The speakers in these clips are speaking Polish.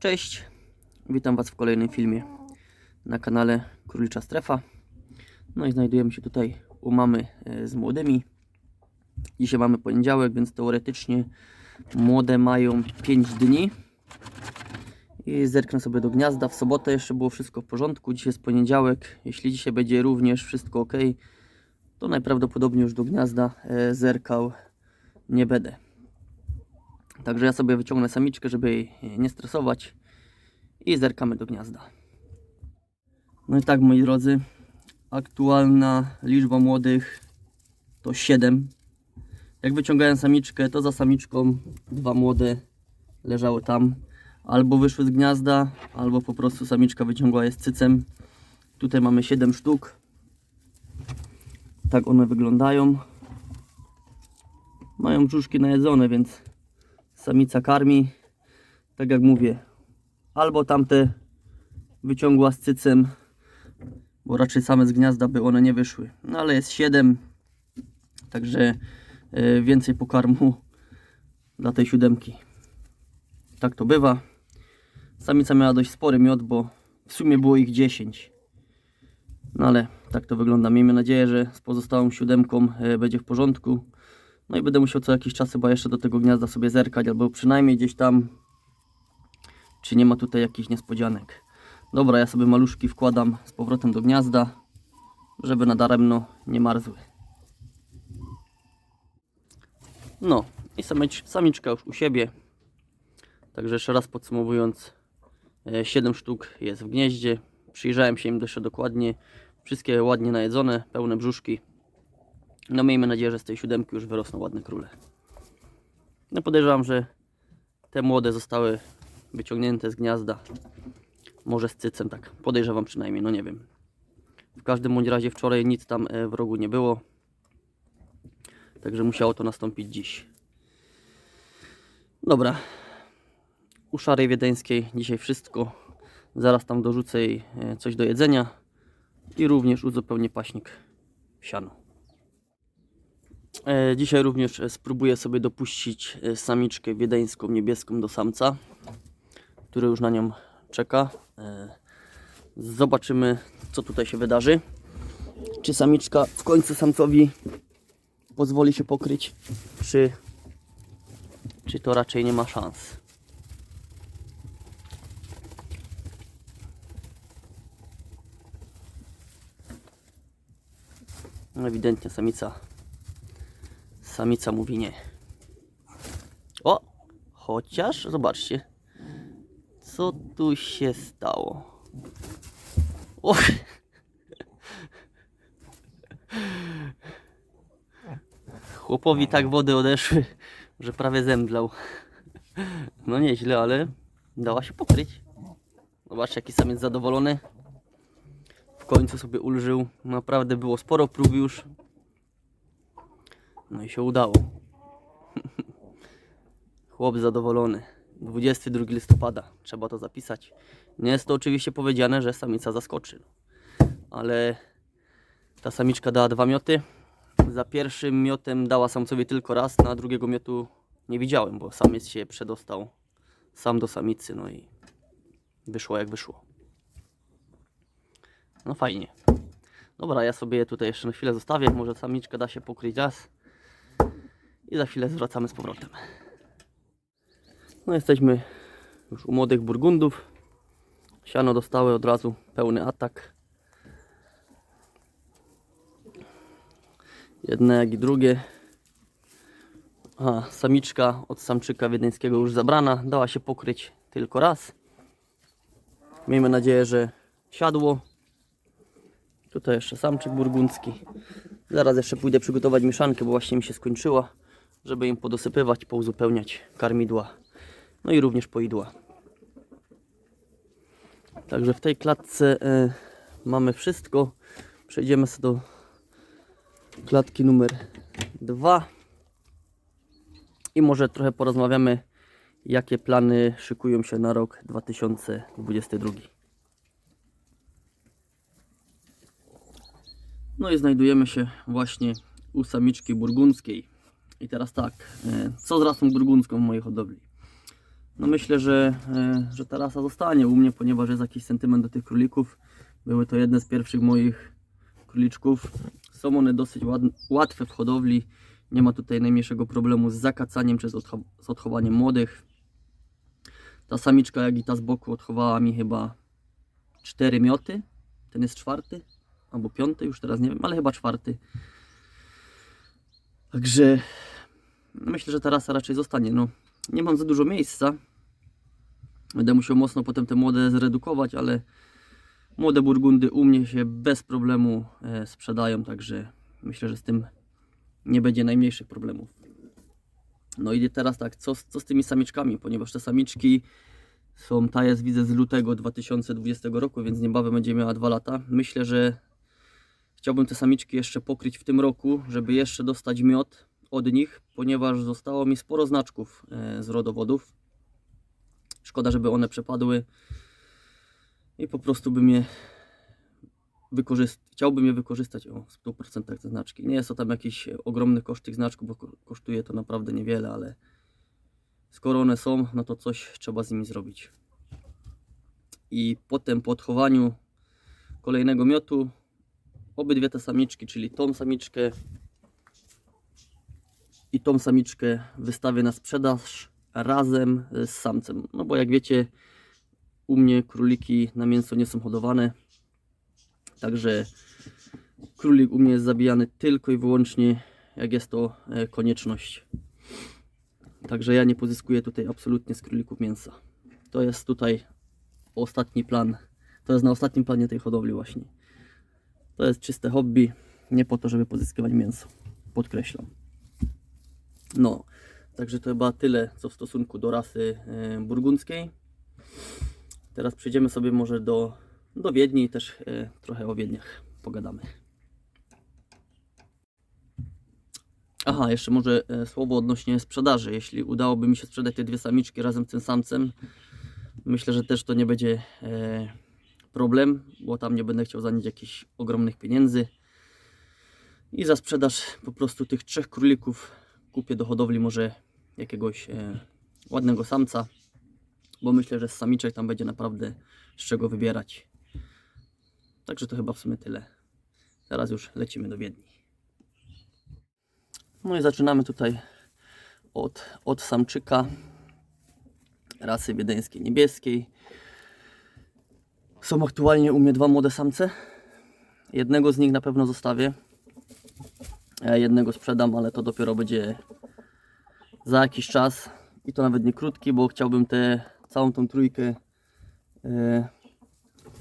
Cześć, witam Was w kolejnym filmie na kanale Królicza Strefa. No i znajdujemy się tutaj u mamy e, z młodymi. Dzisiaj mamy poniedziałek, więc teoretycznie młode mają 5 dni. I zerknę sobie do gniazda. W sobotę jeszcze było wszystko w porządku. Dzisiaj jest poniedziałek. Jeśli dzisiaj będzie również wszystko ok, to najprawdopodobniej już do gniazda e, zerkał nie będę. Także ja sobie wyciągnę samiczkę, żeby jej nie stresować i zerkamy do gniazda. No i tak moi drodzy, aktualna liczba młodych to 7. Jak wyciągałem samiczkę, to za samiczką dwa młode leżały tam. Albo wyszły z gniazda, albo po prostu samiczka wyciągła je z cycem. Tutaj mamy 7 sztuk. Tak one wyglądają. Mają brzuszki najedzone, więc samica karmi. Tak jak mówię, albo tamte wyciągła z cycem, bo raczej same z gniazda by one nie wyszły. No ale jest 7, także e, więcej pokarmu dla tej siódemki. Tak to bywa. Samica miała dość spory miod, bo w sumie było ich 10. No ale tak to wygląda. Miejmy nadzieję, że z pozostałą siódemką e, będzie w porządku. No i będę musiał co jakiś czas chyba jeszcze do tego gniazda sobie zerkać, albo przynajmniej gdzieś tam, czy nie ma tutaj jakichś niespodzianek. Dobra, ja sobie maluszki wkładam z powrotem do gniazda, żeby nadaremno nie marzły. No i samicz, samiczka już u siebie. Także jeszcze raz podsumowując, 7 sztuk jest w gnieździe. Przyjrzałem się im dość dokładnie. Wszystkie ładnie najedzone, pełne brzuszki. No miejmy nadzieję, że z tej siódemki już wyrosną ładne króle. No podejrzewam, że te młode zostały wyciągnięte z gniazda. Może z cycem, tak. Podejrzewam przynajmniej, no nie wiem. W każdym bądź razie wczoraj nic tam e, w rogu nie było. Także musiało to nastąpić dziś. Dobra. U szarej wiedeńskiej dzisiaj wszystko. Zaraz tam dorzucę jej e, coś do jedzenia. I również uzupełnię paśnik siano. E, Dzisiaj również e, spróbuję sobie dopuścić e, samiczkę wiedeńską niebieską do samca, który już na nią czeka. Zobaczymy, co tutaj się wydarzy. Czy samiczka w końcu samcowi pozwoli się pokryć, czy, czy to raczej nie ma szans. No, Ewidentnie samica Samica mówi nie. O! Chociaż, zobaczcie. Co tu się stało? O! Chłopowi tak wody odeszły, że prawie zemdlał. No nieźle, ale dała się pokryć. Zobaczcie, jaki samiec zadowolony. W końcu sobie ulżył. Naprawdę było sporo prób już. No i się udało. Chłop zadowolony. 22 listopada. Trzeba to zapisać. Nie jest to oczywiście powiedziane, że samica zaskoczy. Ale ta samiczka dała dwa mioty. Za pierwszym miotem dała samcowi tylko raz, na drugiego miotu nie widziałem, bo samiec się przedostał sam do samicy, no i wyszło jak wyszło. No fajnie. Dobra, ja sobie je tutaj jeszcze na chwilę zostawię. Może samiczka da się pokryć raz i za chwilę zwracamy z powrotem. No jesteśmy już u młodych burgundów. Siano dostały od razu pełny atak. Jedne jak i drugie. A, samiczka od samczyka wiedeńskiego już zabrana. Dała się pokryć tylko raz. Miejmy nadzieję, że siadło. Tutaj jeszcze samczyk burgundzki. Zaraz jeszcze pójdę przygotować mieszankę, bo właśnie mi się skończyła, żeby im podosypywać, pouzupełniać karmidła, no i również poidła. Także w tej klatce e, mamy wszystko. Przejdziemy sobie do klatki numer 2 i może trochę porozmawiamy, jakie plany szykują się na rok 2022. No i znajdujemy się właśnie u samiczki burgundzkiej. I teraz tak, e, co z rasą burgundzką w mojej hodowli? No myślę, że, e, że ta rasa zostanie u mnie, ponieważ jest jakiś sentyment do tych królików. Były to jedne z pierwszych moich króliczków. Są one dosyć łatwe w hodowli. Nie ma tutaj najmniejszego problemu z zakacaniem czy z, odcho- z odchowaniem młodych. Ta samiczka, jak i ta z boku, odchowała mi chyba cztery mioty. Ten jest czwarty albo piąty, już teraz nie wiem, ale chyba czwarty. Także myślę, że ta rasa raczej zostanie. No, nie mam za dużo miejsca. Będę musiał mocno potem te młode zredukować, ale młode burgundy u mnie się bez problemu e, sprzedają, także myślę, że z tym nie będzie najmniejszych problemów. No i teraz tak, co, co z tymi samiczkami, ponieważ te samiczki są, ta jest widzę z lutego 2020 roku, więc niebawem będzie miała 2 lata. Myślę, że chciałbym te samiczki jeszcze pokryć w tym roku, żeby jeszcze dostać miod od nich, ponieważ zostało mi sporo znaczków e, z rodowodów. Szkoda, żeby one przepadły i po prostu bym je wykorzystał. Chciałbym je wykorzystać o w 100% te znaczki. Nie jest to tam jakiś ogromny koszt tych znaczków, bo ko- kosztuje to naprawdę niewiele, ale skoro one są, no to coś trzeba z nimi zrobić. I potem po odchowaniu kolejnego miotu obydwie te samiczki, czyli tą samiczkę i tą samiczkę wystawię na sprzedaż razem z samcem. No bo jak wiecie, u mnie króliki na mięso nie są hodowane. Także królik u mnie jest zabijany tylko i wyłącznie jak jest to e, konieczność. Także ja nie pozyskuję tutaj absolutnie z królików mięsa. To jest tutaj ostatni plan. To jest na ostatnim planie tej hodowli właśnie. To jest czyste hobby, nie po to, żeby pozyskiwać mięso. Podkreślam. No, także to chyba tyle, co w stosunku do rasy e, burgundzkiej. Teraz przejdziemy sobie może do, do Wiedni i też e, trochę o Wiedniach pogadamy. Aha, jeszcze może e, słowo odnośnie sprzedaży. Jeśli udałoby mi się sprzedać te dwie samiczki razem z tym samcem, myślę, że też to nie będzie problem, bo tam nie będę chciał za nic jakichś ogromnych pieniędzy. I za sprzedaż po prostu tych trzech królików kupię do hodowli może jakiegoś e, ładnego samca, bo myślę, że z samiczek tam będzie naprawdę z czego wybierać. Także to chyba w sumie tyle. Teraz już lecimy do Wiedni. No i zaczynamy tutaj od, od samczyka rasy wiedeńskiej niebieskiej. Są aktualnie u mnie dwa młode samce. Jednego z nich na pewno zostawię. Ja jednego sprzedam, ale to dopiero będzie za jakiś czas. I to nawet nie krótki, bo chciałbym tę całą tą trójkę e,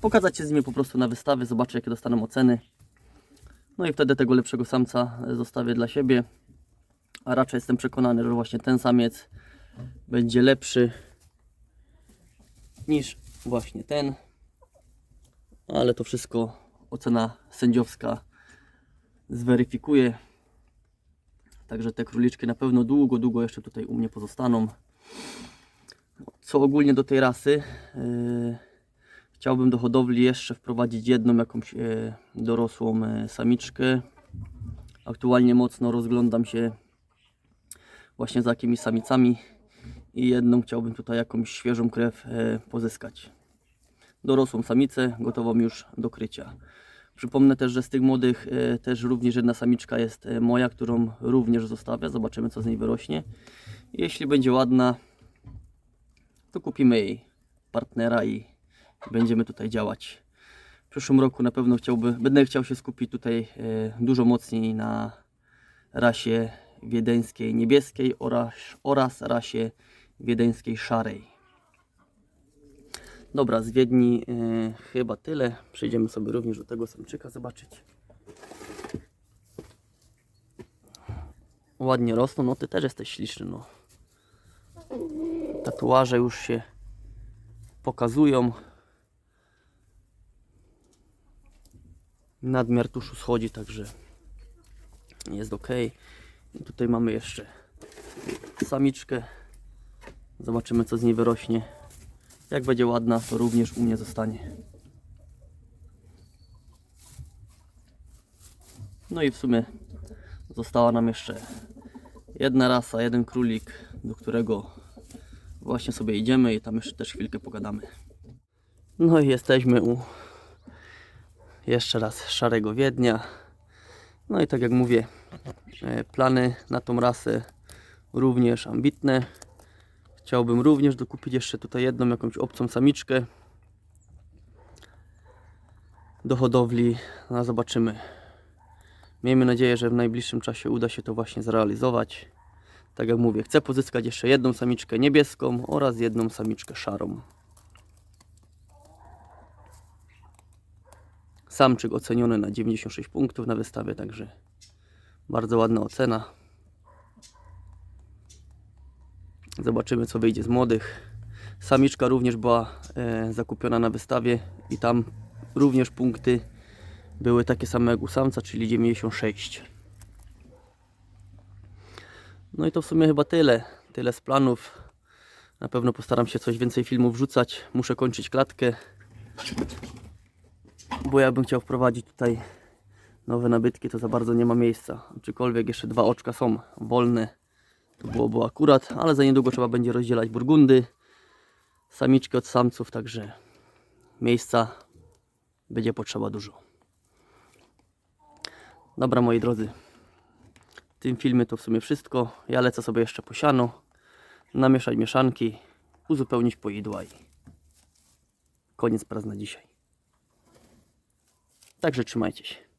pokazać się z nimi po prostu na wystawie, zobaczę jakie dostaną oceny. No i wtedy tego lepszego samca zostawię dla siebie. A raczej jestem przekonany, że właśnie ten samiec będzie lepszy niż właśnie ten. Ale to wszystko ocena sędziowska zweryfikuje. Także te króliczki na pewno długo, długo jeszcze tutaj u mnie pozostaną. Co ogólnie do tej rasy, yy, chciałbym do hodowli jeszcze wprowadzić jedną jakąś yy, dorosłą yy, samiczkę. Aktualnie mocno rozglądam się właśnie za jakimiś samicami i jedną chciałbym tutaj jakąś świeżą krew pozyskać. Dorosłą samicę, gotową już do krycia. Przypomnę też, że z tych młodych e, też również jedna samiczka jest e, moja, którą również zostawię. Zobaczymy, co z niej wyrośnie. Jeśli będzie ładna, to kupimy jej partnera i będziemy tutaj działać. W przyszłym roku na pewno chciałby, będę chciał się skupić tutaj e, dużo mocniej na rasie wiedeńskiej niebieskiej oraz, oraz rasie wiedeńskiej szarej. Dobra, z Wiedni e, chyba tyle. Przejdziemy sobie również do tego samczyka zobaczyć. Ładnie rosną, no ty też jesteś śliczny, no. Tatuaże już się pokazują. Nadmiar tuszu schodzi, także jest ok. I tutaj mamy jeszcze samiczkę. Zobaczymy co z niej wyrośnie. Jak będzie ładna, to również u mnie zostanie. No i w sumie została nam jeszcze jedna rasa, jeden królik, do którego Właśnie sobie idziemy i tam jeszcze też chwilkę pogadamy. No i jesteśmy u jeszcze raz Szarego Wiednia. No i tak jak mówię, e, plany na tą rasę również ambitne. Chciałbym również dokupić jeszcze tutaj jedną jakąś obcą samiczkę do hodowli. No, zobaczymy. Miejmy nadzieję, że w najbliższym czasie uda się to właśnie zrealizować. Tak jak mówię, chcę pozyskać jeszcze jedną samiczkę niebieską oraz jedną samiczkę szarą. Samczyk oceniony na 96 punktów na wystawie, także bardzo ładna ocena. Zobaczymy co wyjdzie z młodych. Samiczka również była e, zakupiona na wystawie i tam również punkty były takie same jak u samca, czyli 96. No i to w sumie chyba tyle. Tyle z planów. Na pewno postaram się coś więcej filmów wrzucać. Muszę kończyć klatkę. Bo ja bym chciał wprowadzić tutaj nowe nabytki, to za bardzo nie ma miejsca. Aczkolwiek jeszcze dwa oczka są wolne. To byłoby akurat, ale za niedługo trzeba będzie rozdzielać burgundy, samiczki od samców, także miejsca będzie potrzeba dużo. Dobra moi drodzy, w tym filmie to w sumie wszystko. Ja lecę sobie jeszcze po siano, namieszać mieszanki, uzupełnić poidła i koniec prac na dzisiaj. Także trzymajcie się.